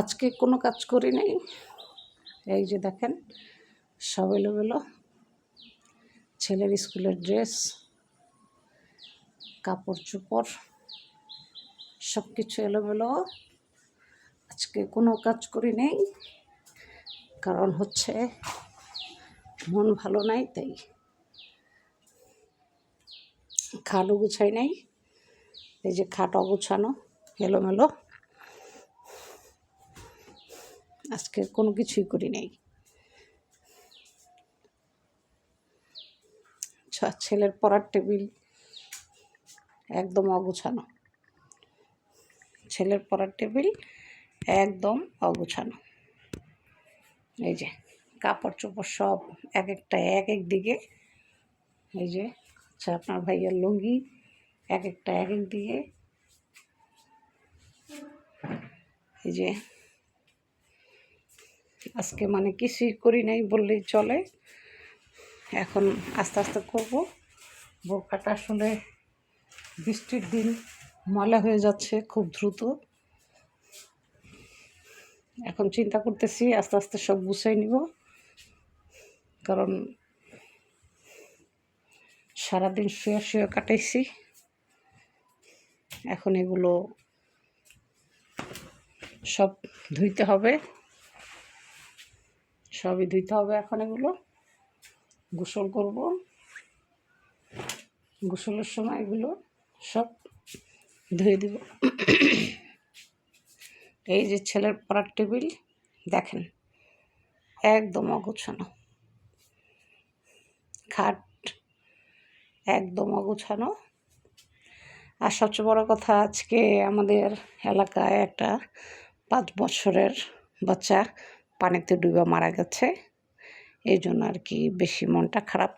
আজকে কোনো কাজ করি নাই। এই যে দেখেন, সব এলোমেলো। ছেলের স্কুলের ড্রেস, কাপড় চোপড় সব কিছু এলোমেলো। আজকে কোনো কাজ করি নেই, কারণ হচ্ছে মন ভালো নাই, তাই খাটও গুছাই নাই। এই যে খাট অগুছানো, এলোমেলো। আজকে কোনো কিছুই করি নাই। ছেলের পড়ার টেবিল একদম অগুছানো। ছেলের পড়ার টেবিল একদম অগুছানো। এই যে, কাপড় চোপড় সব এক একটা, এক এক দিকে। এই যে আচ্ছা আপনার ভাইয়ের লুঙ্গি এক একটা, এক এক দিকে। এই যে আজকে মানে কিছুই করি নাই বললেই চলে। এখন আস্তে আস্তে করব। বোরকাটা আসলে বৃষ্টির দিন ময়লা হয়ে যাচ্ছে খুব দ্রুত। এখন চিন্তা করতেছি আস্তে আস্তে সব গুছাই নিব। কারণ সারাদিন শুয়ে শুয়ে কাটাইছি। এখন এগুলো সব ধুইতে হবে। সবই ধুইতে হবে এখন এগুলো। গোসল করব। গোসলের সময় এগুলো সব ধুয়ে দিব। এই যে ছেলের পড়ার টেবিল, দেখেন, একদম অগোছানো। খাট একদম অগোছানো। আর সবচেয়ে বড় কথা, আজকে আমাদের এলাকায় একটা পাঁচ বছরের বাচ্চা পানিতে ডুবে মারা গেছে। এই জন্য আর কি বেশি মনটা খারাপ।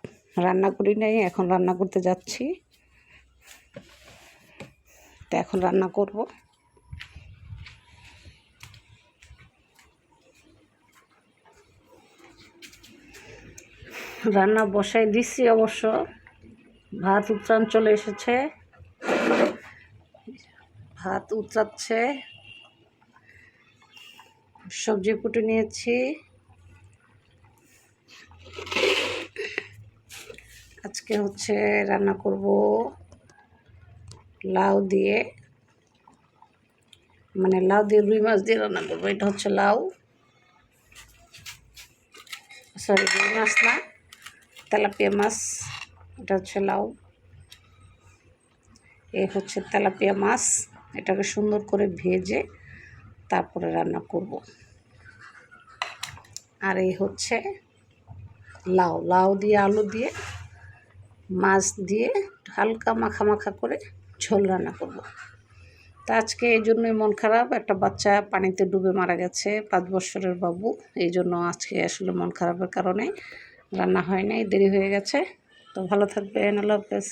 রান্না করি নাই, এখন রান্না করতে যাচ্ছি। তো এখন রান্না করব। রান্না বসাই দিচ্ছি অবশ্য। ভাত উত্রাণ চলে এসেছে। ভাত উতরাচ্ছে। সবজি কুটে নিয়েছি। আজকে হচ্ছে রান্না করব লাউ দিয়ে। মানে লাউ দিয়ে রুই মাছ দিয়ে রান্না করব, এটা হচ্ছে লাউ। সরি রুই মাছ না, তেলাপিয়া মাছ, এটা হচ্ছে লাউ। এ হচ্ছে তেলাপিয়া মাছ, এটাকে সুন্দর করে ভেজে তারপরে রান্না করব। আর এই হচ্ছে লাউ। লাউ দিয়ে আলু দিয়ে, মাছ দিয়ে হালকা মাখা মাখা করে ঝোল রান্না করব। তা আজকে এই জন্যই মন খারাপ। একটা বাচ্চা পানিতে ডুবে মারা গেছে, পাঁচ বছরের বাবু। এই জন্য আজকে আসলে মন খারাপের কারণে রান্না হয় নাই, দেরি হয়ে গেছে। তো ভালো থাকবেন। আল্লাহ হাফেজ।